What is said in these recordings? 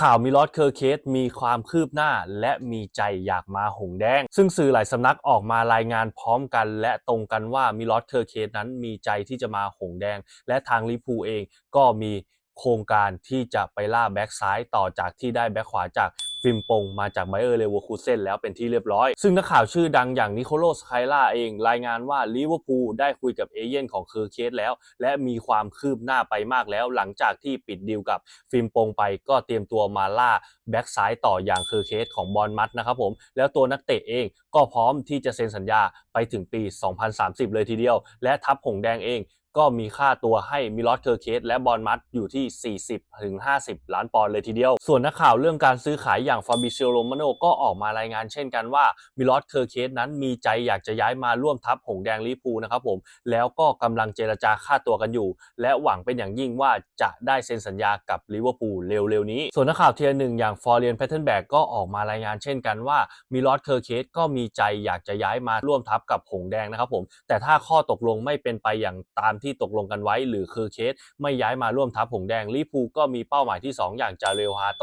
ข่าวมิลอสเคอร์เคสมีความคืบหน้า และมีใจอยากมาหงแดง ซึ่งสื่อหลายสำนักออกมารายงานพร้อมกัน และตรงกันว่ามิลอสเคอร์เคสนั้นมีใจที่จะมาหงแดง และทางลิพูเองก็มีโครงการที่จะไปล่าแบ็กซ้ายต่อจากที่ได้แบ็กขวาจาก ฟิมปงมาจากไบเออร์เลเวอร์คูเซนแล้วเป็นที่เรียบร้อย ซึ่งนักข่าวชื่อดังอย่างนิโคลสไคล่าเองรายงานว่าลิเวอร์พูลได้คุยกับเอเย่นของเคอร์เคสแล้ว และมีความคืบหน้าไปมากแล้ว หลังจากที่ปิดดีลกับฟิมปงไปก็เตรียมตัวมาล่าแบ็กซ้ายต่ออย่างเคอร์เคสของบอลมัดนะครับผมแล้วตัวนักเตะเองก็พร้อมที่จะเซ็นสัญญาไปถึงปี 2030 เลยทีเดียว และทัพหงแดงเอง ก็มีค่าตัวให้มิลอสเคอร์เคสและบอลมัดอยู่ที่ 40ถึง50 ล้านปอนด์เลยทีเดียว ส่วนนักข่าวเรื่องการซื้อขายอย่างฟาบิเซโโรมาโนก็ออกมารายงานเช่นกันว่ามิลอสเคอร์เคสนั้นมีใจอยากจะย้ายมาร่วมทัพหงแดงลิเวอร์พูนะครับผม แล้วก็กำลังเจรจาค่าตัวกันอยู่ และหวังเป็นอย่างยิ่งว่าจะได้เซ็นสัญญากับลิเวอร์พูลเร็วๆนี้ ส่วนนักข่าวเทียร์หนึ่งอย่างฟอร์เรียนแพทเทนแบกก็ออกมารายงานเช่นกันว่ามิลอสเคอร์เคสก็มีใจอยากจะย้ายมาร่วมทัพกับหงแดงนะครับผมแต่ถ้าข้อตกลงไม่เป็นไปอย่างตามที่ที่ตกลงกันไว้ หรือคือเคสไม่ย้ายมาร่วมทัพหงแดงลิพูก็มีเป้าหมายที่ 2 อย่างจาเรลฮาโต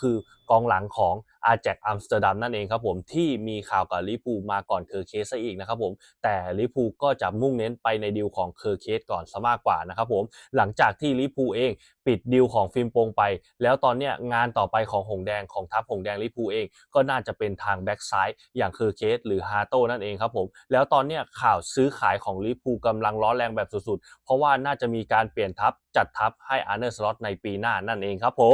คือกองหลังของ อาแจกอัมสเตอร์ดัมนั่นเองครับผมที่มีข่าวกับลิเวอร์พูมาก่อนเคอร์เคสซะอีกนะครับผมแต่ลิเวอร์พูก็จะมุ่งเน้นไปในดีลของเคอร์เคสก่อนซะมากกว่านะครับผมหลังจากที่ลิเวอร์พูเองปิดดีลของฟิล์มโปงไป แล้วตอนเนี้ยงานต่อไปของหงแดงของทัพหงแดงลิเวอร์พูเอง ก็น่าจะเป็นทางแบ็กซ้ายอย่างเคอร์เคสหรือฮาโต้นั่นเองครับผมแล้วตอนเนี้ยข่าวซื้อขายของลิเวอร์พูลกำลังร้อนแรงแบบสุดๆ เพราะว่าน่าจะมีการเปลี่ยนทัพจัดทัพให้อาร์เนอร์สล็อตในปีหน้านั่นเองครับผม